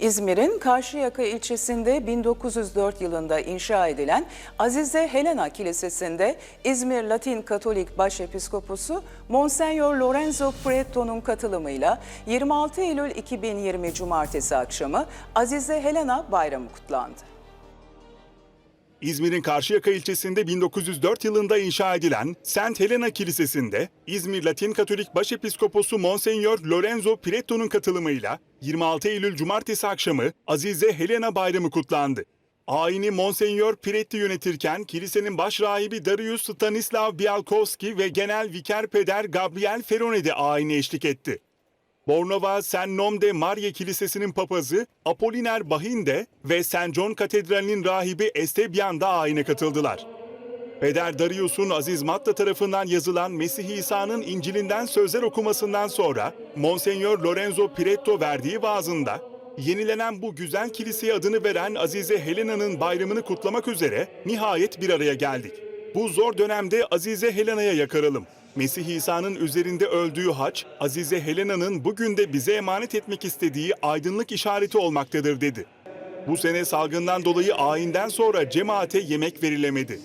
İzmir'in Karşıyaka ilçesinde 1904 yılında inşa edilen Azize Helena Kilisesi'nde İzmir Latin Katolik Başepiskoposu Monsenyor Lorenzo Pretto'nun katılımıyla 26 Eylül 2020 Cumartesi akşamı Azize Helena Bayramı kutlandı. İzmir'in Karşıyaka ilçesinde 1904 yılında inşa edilen St. Helena Kilisesi'nde İzmir Latin Katolik Başepiskoposu Monsenyor Lorenzo Piretto'nun katılımıyla 26 Eylül Cumartesi akşamı Azize Helena Bayramı kutlandı. Ayini Monsenyor Piretti yönetirken kilisenin baş rahibi Darius Stanislav Bialkowski ve genel viker peder Gabriel Ferone de ayine eşlik etti. Bornova Saint Nom de Maria Kilisesi'nin papazı Apolliner Bahinde ve St. John Katedrali'nin rahibi Estebian da ayine katıldılar. Peder Darius'un Aziz Matta tarafından yazılan Mesih İsa'nın İncil'inden sözler okumasından sonra Monsenyor Lorenzo Piretto verdiği vaazında yenilenen bu güzel kiliseye adını veren Azize Helena'nın bayramını kutlamak üzere nihayet bir araya geldik. Bu zor dönemde Azize Helena'ya yakaralım. Mesih İsa'nın üzerinde öldüğü haç, Azize Helena'nın bugün de bize emanet etmek istediği aydınlık işareti olmaktadır dedi. Bu sene salgından dolayı ayinden sonra cemaate yemek verilemedi.